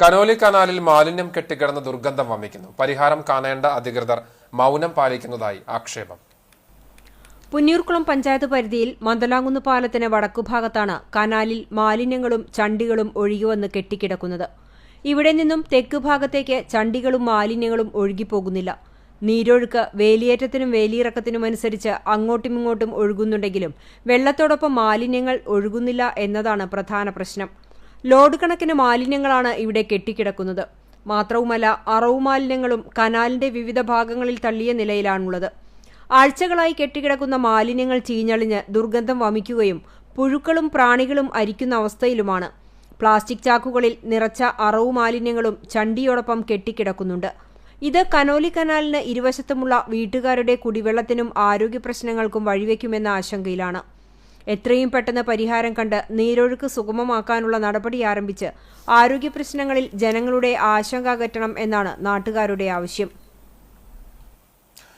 Conolly കനാലിൽ മാലിന്യം കെട്ടിക്കിടന്ന് ദുർഗന്ധം വമിക്കുന്നു. പരിഹാരം കാണേണ്ട അധികൃതർ മൗനം പാലിക്കുന്നതായി ആക്ഷേപം. പുന്നൂർക്കുളം പഞ്ചായത്ത് പരിധിയിൽ മന്ദലാങ്കുന്ന് പാലത്തിന് വടക്കുഭാഗത്താണ് കനാലിൽ മാലിന്യങ്ങളും ചണ്ടികളും ഒഴുകിവന്ന് കെട്ടിക്കിടക്കുന്നത്. ഇവിടെ നിന്നും തെക്ക് ഭാഗത്തേക്ക് ചണ്ടികളും മാലിന്യങ്ങളും ഒഴുകിപ്പോകുന്നില്ല. നീരൊഴുക്ക് വേലിയേറ്റത്തിനും വേലിയിറക്കത്തിനും അനുസരിച്ച് അങ്ങോട്ടും ഇങ്ങോട്ടും ഒഴുകുന്നുണ്ടെങ്കിലും വെള്ളത്തോടൊപ്പം മാലിന്യങ്ങൾ ഒഴുകുന്നില്ല എന്നതാണ് പ്രധാന പ്രശ്നം. ലോഡ് കണക്കിന് മാലിന്യങ്ങളാണ് ഇവിടെ കെട്ടിക്കിടക്കുന്നത്. മാത്രവുമല്ല അറവു മാലിന്യങ്ങളും കനാലിന്റെ വിവിധ ഭാഗങ്ങളിൽ തള്ളിയ നിലയിലാണുള്ളത്. ആഴ്ചകളായി കെട്ടിക്കിടക്കുന്ന മാലിന്യങ്ങൾ ചീഞ്ഞളിഞ്ഞ് ദുർഗന്ധം വമിക്കുകയും പുഴുക്കളും പ്രാണികളും അരിക്കുന്ന അവസ്ഥയിലുമാണ്. പ്ലാസ്റ്റിക് ചാക്കുകളിൽ നിറച്ച അറവു മാലിന്യങ്ങളും ചണ്ടിയോടൊപ്പം കെട്ടിക്കിടക്കുന്നുണ്ട്. ഇത് കനോലി കനാലിന് ഇരുവശത്തുമുള്ള വീട്ടുകാരുടെ കുടിവെള്ളത്തിനും ആരോഗ്യ പ്രശ്നങ്ങൾക്കും വഴിവെക്കുമെന്ന ആശങ്കയിലാണ്. എത്രയും പെട്ടെന്ന് പരിഹാരം കണ്ട് നീരൊഴുക്ക് സുഗമമാക്കാനുള്ള നടപടി ആരംഭിച്ച് ആരോഗ്യ പ്രശ്നങ്ങളിൽ ജനങ്ങളുടെ ആശങ്ക അകറ്റണം എന്നാണ് നാട്ടുകാരുടെ ആവശ്യം.